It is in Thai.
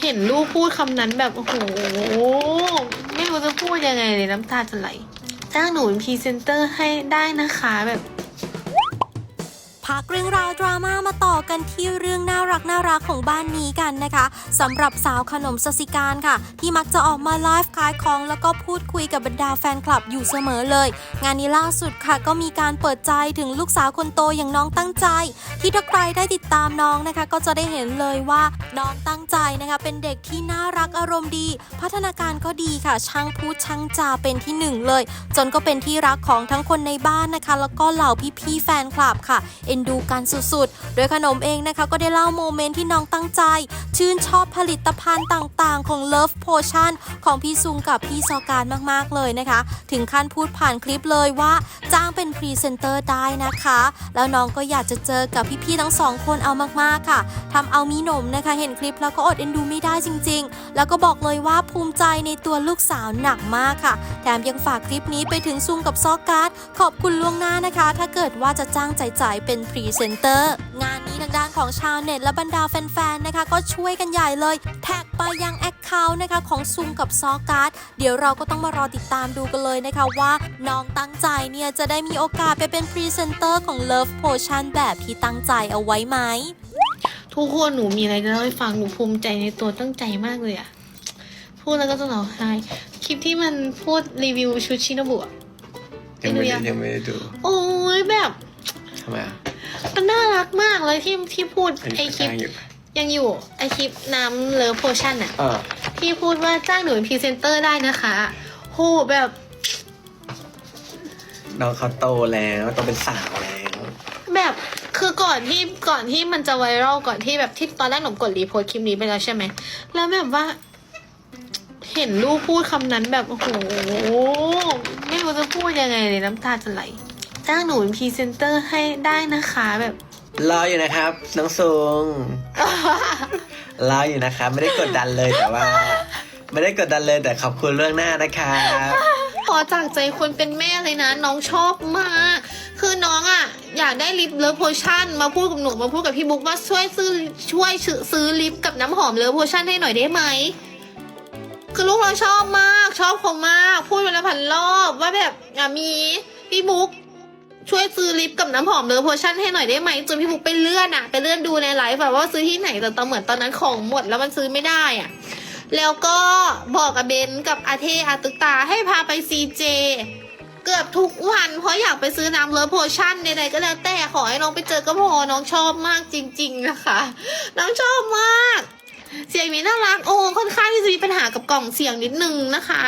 เห็นลูกพูดคำนั้นแบบโอ้โหไม่รู้จะพูดยังไงเลยน้ำตาจะไหลจ้างหนูเป็นพรีเซนเตอร์ให้ได้นะคะแบบ พักเรื่องราวดราม่ามาต่อ กันที่เรื่องน่ารักน่ารักของบ้านนี้กันนะคะสำหรับสาวขนมสสิการค่ะ ที่มักจะออกมาไลฟ์ขายของแล้วก็พูดคุยกับบรรดาแฟนคลับอยู่เสมอเลย งานนี้ล่าสุดค่ะ ก็มีการเปิดใจถึงลูกสาวคนโตอย่างน้องตั้งใจ ที่ถ้าใครได้ติดตามน้องนะคะ ก็จะได้เห็นเลยว่าน้องตั้งใจนะคะ เป็นเด็กที่น่ารักอารมณ์ดี พัฒนาการก็ดีค่ะ ช่างพูดช่างจาเป็นที่หนึ่งเลย จนก็เป็นที่รักของทั้งคนในบ้านนะคะ แล้วก็เหล่าพี่ๆแฟนคลับค่ะเอ็นดูกันสุดๆโดยขนมเองนะคะ ก็ได้เล่าโมเมนต์ที่น้องตั้งใจ ชื่นชอบผลิตภัณฑ์ต่างๆ ของ Love Potion ของพี่ซุงกับพี่ซอการมากๆเลยนะคะ ถึงขั้นพูดผ่านคลิปเลยว่าจ้างเป็นพรีเซนเตอร์ได้นะคะ แล้วน้องก็อยากจะเจอกับพี่ๆทั้งสองคนเอามากๆค่ะทำเอามีหนมนะคะ เห็นคลิปแล้วก็อดเอ็นดูไม่ได้จริง ๆ แล้วก็บอกเลยว่าภูมิใจในตัวลูกสาวหนักมากค่ะ แถมยังฝากคลิปนี้ไปถึงซุงกับซอกการ์ดขอบคุณล่วงหน้านะคะ ถ้าเกิดว่าจะจ้างจ่ายเป็นพรีเซนเตอร์งานนี้ทางด้านของชาวเน็ตและบรรดาแฟนๆนะคะ ก็ช่วยกันใหญ่เลย แท็กไปยังแอคเคาท์นะคะของซุงกับซอการ์ดเดี๋ยวเราก็ต้องมารอติดตามดูกันเลยนะคะว่าน้องตั้งใจเนี่ยจะได้มีโอกาสไปเป็นพรีเซนเตอร์ของ Love Potion แบบที่ตั้งใจเอาไว้ไหม ทุกคนหนูมีอะไรจะเล่าให้ฟังหนูภูมิใจในตัวตั้งใจมากเลยอะพูดแล้วก็จะร้องไห้คลิปที่มันพูดรีวิวชุดชินบุอะยังไม่ไม่ได้รู้ยังยังไม่ได้ดู โอ้ยแบบทำไมอะมันน่ารักมากเลยที่ที่พูดอันไอนี้คลิปข้างอยู่ยังอยู่ไอคลิปน้ำเลิฟโพชั่นอะเออที่พูดว่าจ้างหนูเป็นพรีเซนเตอร์ได้นะคะโหแบบ น้องเขาโตแล้วโตเป็นสาวแล้วแบบคือก่อนที่ก่อนที่มันจะไวรัลก่อนที่แบบที่ตอนแรกหนูกดรีโพสต์คลิปนี้ไปแล้วใช่ไหมแล้วแบบว่า เห็นลูกพูดคำนั้นแบบโอ้โหไม่รู้จะพูดยังไงเลยน้ำตาจะไหลจ้างหนูเป็นพรีเซนเตอร์ให้ได้นะคะแบบรออยู่นะครับ น้องซุงรออยู่นะครับ ไม่ได้กดดันเลยแต่ว่า ไม่ได้กดดันเลยแต่ขอบคุณเรื่องหน้านะครับ พอจากใจคนเป็นแม่เลยนะ น้องชอบมาก คือน้องอะ่ะ อยากได้ลิปเลิฟโพชั่นมาพูดกับหนูมาพูดกับพี่บุ๊กว่าช่วยซื้อช่วยซื้อลิปกับน้ำหอมเลิฟโพชั่นให้หน่อยได้ไหมคือลูกเราชอบมาก ชอบเขามาก พูดไปแล้วพันรอบว่าแบบอะมีพี่บุ๊กช่วยซื้อลิปกับน้ำหอมเลิฟโพชั่นให้หน่อยได้ไหมจนพี่บุ๊กไปเลื่อนอะไปเลื่อนดูในไลฟ์แบบว่าซื้อที่ไหนแต่ตอนเหมือนตอนนั้นของหมดแล้วมันซื้อไม่ได้อะ แล้วก็บอกกับเบนกับอาเทอาตึกตาให้พาไปซีเจเกือบทุกวันเพราะอยากไปซื้อน้ำเลิฟโพชั่นใดๆก็แล้วแต่ขอให้น้องไปเจอก็พอน้องชอบมากจริง ๆนะคะ น้องชอบมาก เสียงมีน่ารักโอ้ค่อนข้างที่จะมีปัญหากับกล่องเสียงนิดนึงนะคะ